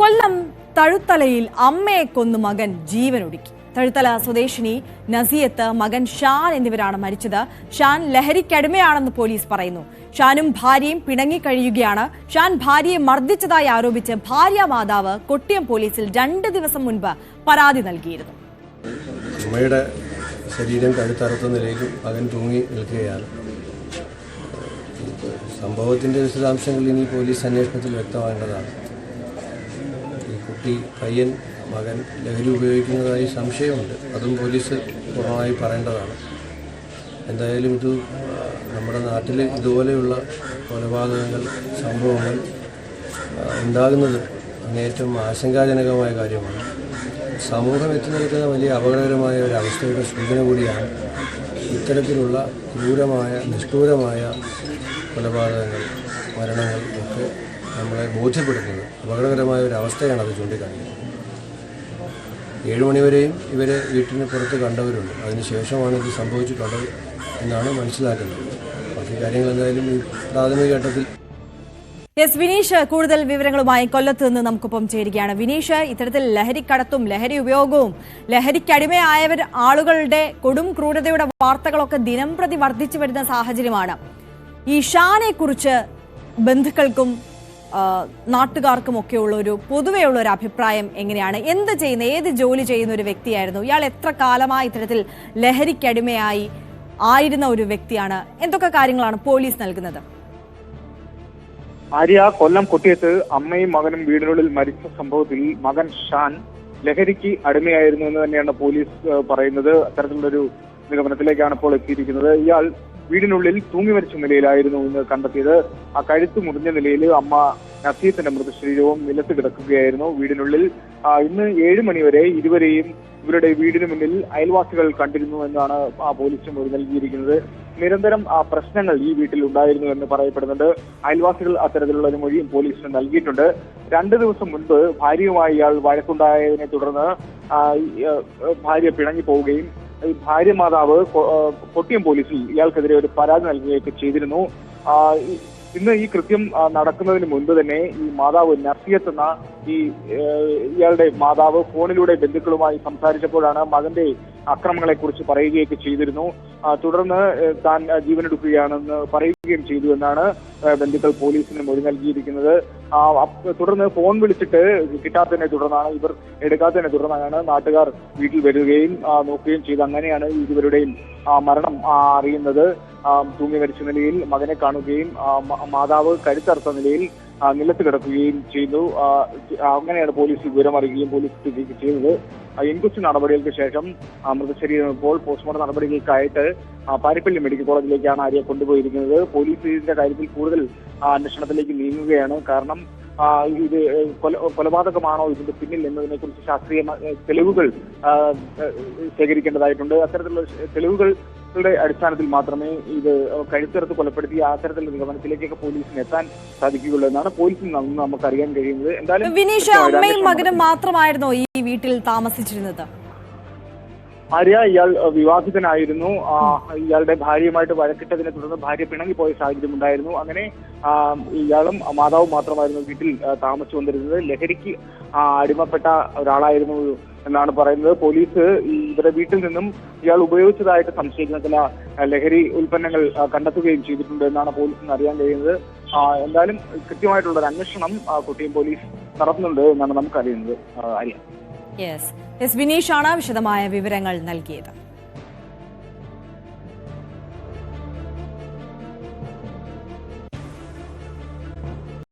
കൊല്ലം തഴുത്തലയിൽ അമ്മയെ കൊന്നു മകൻ ജീവനൊടുക്കി. തഴുത്തല സ്വദേശിനി നസിയത്ത് മകൻ ഷാൻ എന്നിവരാണ് മരിച്ചത്. ഷാൻ ലഹരിക്കടിമയാണെന്ന് പോലീസ് പറയുന്നു. ഷാനും ഭാര്യയും പിണങ്ങിക്കഴിയുകയാണ് ഷാൻ ഭാര്യയെ മർദ്ദിച്ചതായി ആരോപിച്ച് ഭാര്യ മാതാവ് കൊട്ടിയം പോലീസിൽ രണ്ട് ദിവസം മുൻപ് പരാതി നൽകിയിരുന്നു. അമ്മയുടെ ശരീരം കഴുത്തറുത്ത നിലയിലും മകൻ തൂങ്ങി നിൽക്കുകയാണ്. സംഭവത്തിന്റെ വിശദാംശങ്ങൾ ഇനി പോലീസ് അന്വേഷണത്തിൽ വ്യക്തമാകേണ്ടതാണ് കുട്ടി പയ്യൻ മകൻ ലഹരി ഉപയോഗിക്കുന്നതായി സംശയമുണ്ട്. അതും പോലീസ് പൂർണമായി പറയേണ്ടതാണ്. എന്തായാലും ഇത് നമ്മുടെ നാട്ടിൽ ഇതുപോലെയുള്ള കൊലപാതകങ്ങൾ സംഭവങ്ങൾ ഉണ്ടാകുന്നത് അങ്ങേറ്റം ആശങ്കാജനകമായ കാര്യമാണ്. സമൂഹം എത്തി നിൽക്കുന്ന വലിയ അപകടകരമായ ഒരു അവസ്ഥയുടെ സൂചന കൂടിയാണ് ഇത്തരത്തിലുള്ള ക്രൂരമായ നിഷ്ഠൂരമായ കൊലപാതകങ്ങൾ മരണങ്ങൾ ഒക്കെ നമ്മളെ ബോധ്യപ്പെടുത്തുന്നത്. അപകടകരമായ ഒരു അവസ്ഥയാണ് അത് ചൂണ്ടിക്കാണിക്കുന്നത്. ഏഴ് മണിവരെയും ഇവരെ വീട്ടിന് പുറത്ത് കണ്ടവരുണ്ട്. അതിനുശേഷമാണ് ഇത് സംഭവിച്ചിട്ടുള്ളത് എന്നാണ് മനസ്സിലാക്കുന്നത്. ബാക്കി കാര്യങ്ങൾ എന്തായാലും ഈ പ്രാഥമിക ഘട്ടത്തിൽ എസ് വിനീഷ് കൂടുതൽ വിവരങ്ങളുമായി കൊല്ലത്ത് നിന്ന് നമുക്കൊപ്പം ചേരുകയാണ്. വിനീഷ് ഇത്തരത്തിൽ ലഹരിക്കടത്തും ലഹരി ഉപയോഗവും ലഹരിക്കടിമയായവർ ആളുകളുടെ കൊടും ക്രൂരതയുടെ വാർത്തകളൊക്കെ ദിനം പ്രതി വർദ്ധിച്ചു വരുന്ന സാഹചര്യമാണ്. ഈ ഷാനെ കുറിച്ച് ബന്ധുക്കൾക്കും ആ, ഒക്കെ ഉള്ള ഒരു പൊതുവെയുള്ള ഒരു അഭിപ്രായം എങ്ങനെയാണ്? എന്ത് ചെയ്യുന്ന ഏത് ജോലി ചെയ്യുന്ന ഒരു വ്യക്തിയായിരുന്നു? ഇയാൾ എത്ര കാലമായി ഇത്തരത്തിൽ ലഹരിക്കടിമയായി ആയിരുന്ന ഒരു വ്യക്തിയാണ്? എന്തൊക്കെ കാര്യങ്ങളാണ് പോലീസ് നൽകുന്നത്? ആര്യ കൊല്ലം കൊട്ടിയത്ത് അമ്മയും മകനും വീടിനുള്ളിൽ മരിച്ച സംഭവത്തിൽ മകൻ ഷാൻ ലഹരിക്ക് അടിമയായിരുന്നു എന്ന് തന്നെയാണ് പോലീസ് പറയുന്നത്. അത്തരത്തിലുള്ളൊരു നിഗമനത്തിലേക്കാണ് ഇപ്പോൾ എത്തിയിരിക്കുന്നത്. ഇയാൾ വീടിനുള്ളിൽ തൂങ്ങി മരിച്ച നിലയിലായിരുന്നു ഇന്ന് കണ്ടെത്തിയത്. ആ കഴുത്ത് മുറിഞ്ഞ നിലയിൽ അമ്മ നസീത്തിന്റെ മൃതശരീരവും നിലത്ത് കിടക്കുകയായിരുന്നു. വീടിനുള്ളിൽ ഇന്ന് ഏഴ് മണിവരെ ഇരുവരെയും ഇവരുടെ വീടിന് മുന്നിൽ അയൽവാസികൾ കണ്ടിരുന്നു എന്നാണ് ആ പോലീസ് മൊഴി നൽകിയിരിക്കുന്നത്. നിരന്തരം ആ പ്രശ്നങ്ങൾ ഈ വീട്ടിൽ ഉണ്ടായിരുന്നു എന്ന് പറയപ്പെടുന്നുണ്ട്. അയൽവാസികൾ അത്തരത്തിലുള്ള ഒരു മൊഴിയും പോലീസിന് നൽകിയിട്ടുണ്ട്. രണ്ടു ദിവസം മുൻപ് ഭാര്യയുമായി ഇയാൾ വഴക്കുണ്ടായതിനെ തുടർന്ന് ഭാര്യ പിണങ്ങി പോവുകയും ഈ ഭാര്യ മാതാവ് കൊട്ടിയം പോലീസിൽ ഇയാൾക്കെതിരെ ഒരു പരാതി നൽകുകയൊക്കെ ചെയ്തിരുന്നു. ഇന്ന് ഈ കൃത്യം നടക്കുന്നതിന് മുൻപ് തന്നെ ഈ മാതാവ് നസിയത്ത് എന്ന ഈ ഇയാളുടെ മാതാവ് ഫോണിലൂടെ ബന്ധുക്കളുമായി സംസാരിച്ചപ്പോഴാണ് മകന്റെ അക്രമങ്ങളെ കുറിച്ച് പറയുകയൊക്കെ ചെയ്തിരുന്നു. തുടർന്ന് താൻ ജീവനെടുക്കുകയാണെന്ന് പറയുകയും ചെയ്തു എന്നാണ് ബന്ധുക്കൾ പോലീസിന് മൊഴി നൽകിയിരിക്കുന്നത്. തുടർന്ന് ഫോൺ വിളിച്ചിട്ട് കിട്ടാത്തതിനെ തുടർന്നാണ് ഇവർ എടുക്കാത്തതിനെ തുടർന്നാണ് നാട്ടുകാർ വീട്ടിൽ വരികയും നോക്കുകയും ചെയ്ത്. അങ്ങനെയാണ് ഇരുവരുടെയും മരണം അറിയുന്നത്. തൂങ്ങി മരിച്ച നിലയിൽ മകനെ കാണുകയും മാതാവ് കരുത്തർത്ത നിലയിൽ നിലത്ത് കിടക്കുകയും ചെയ്യുന്നു അങ്ങനെയാണ് പോലീസ് വിവരം അറിയുകയും പോലീസ് സ്ഥിതിക്ക് ചെയ്തത്. ഇൻക്വസ്റ്റ് നടപടികൾക്ക് ശേഷം മൃതശരീരം ഇപ്പോൾ പോസ്റ്റ്മോർട്ടം നടപടികൾക്കായിട്ട് പാരിപ്പള്ളി മെഡിക്കൽ കോളേജിലേക്കാണ് ആര്യ കൊണ്ടുപോയിരിക്കുന്നത്. പോലീസ് ഇതിന്റെ കാര്യത്തിൽ കൂടുതൽ അന്വേഷണത്തിലേക്ക് നീങ്ങുകയാണ്. കാരണം ഇത് കൊല കൊലപാതകമാണോ ഇതിന്റെ പിന്നിൽ എന്നതിനെ കുറിച്ച് ശാസ്ത്രീയ തെളിവുകൾ ശേഖരിക്കേണ്ടതായിട്ടുണ്ട്. അത്തരത്തിലുള്ള തെളിവുകളുടെ അടിസ്ഥാനത്തിൽ മാത്രമേ ഇത് കഴുത്തിറത്ത് കൊലപ്പെടുത്തി ആ തരത്തിലുള്ള നിഗമനത്തിലേക്കൊക്കെ പോലീസിന് എത്താൻ സാധിക്കുകയുള്ളൂ എന്നാണ് പോലീസിൽ നിന്ന് നമുക്ക് അറിയാൻ കഴിയുന്നത്. എന്തായാലും വിനീഷ് അമ്മയും മകനും മാത്രമായിരുന്നോ ഈ വീട്ടിൽ താമസിച്ചിരുന്നത്? ഭാര്യ ഇയാൾ വിവാഹിതനായിരുന്നു. ഇയാളുടെ ഭാര്യയുമായിട്ട് വഴക്കിട്ടതിനെ തുടർന്ന് ഭാര്യ പിണങ്ങിപ്പോയ സാഹചര്യം ഉണ്ടായിരുന്നു. അങ്ങനെ ഇയാളും മാതാവും മാത്രമായിരുന്നു വീട്ടിൽ താമസിച്ചു വന്നിരുന്നത് ലഹരിക്ക് അടിമപ്പെട്ട ഒരാളായിരുന്നു എന്നാണ് പറയുന്നത്. പോലീസ് ഈ ഇവരുടെ വീട്ടിൽ നിന്നും ഇയാൾ ഉപയോഗിച്ചതായിട്ട് സംശയിക്കുന്ന ചില ലഹരി ഉൽപ്പന്നങ്ങൾ കണ്ടെത്തുകയും ചെയ്തിട്ടുണ്ട് എന്നാണ് പോലീസിന് അറിയാൻ കഴിയുന്നത്. എന്തായാലും കൃത്യമായിട്ടുള്ള ഒരു അന്വേഷണം കുട്ടിയും പോലീസ് നടത്തുന്നുണ്ട് എന്നാണ് നമുക്ക് അറിയുന്നത് അറിയാം. യെസ് എസ് വിശദമായ വിവരങ്ങൾ നൽകിയത്.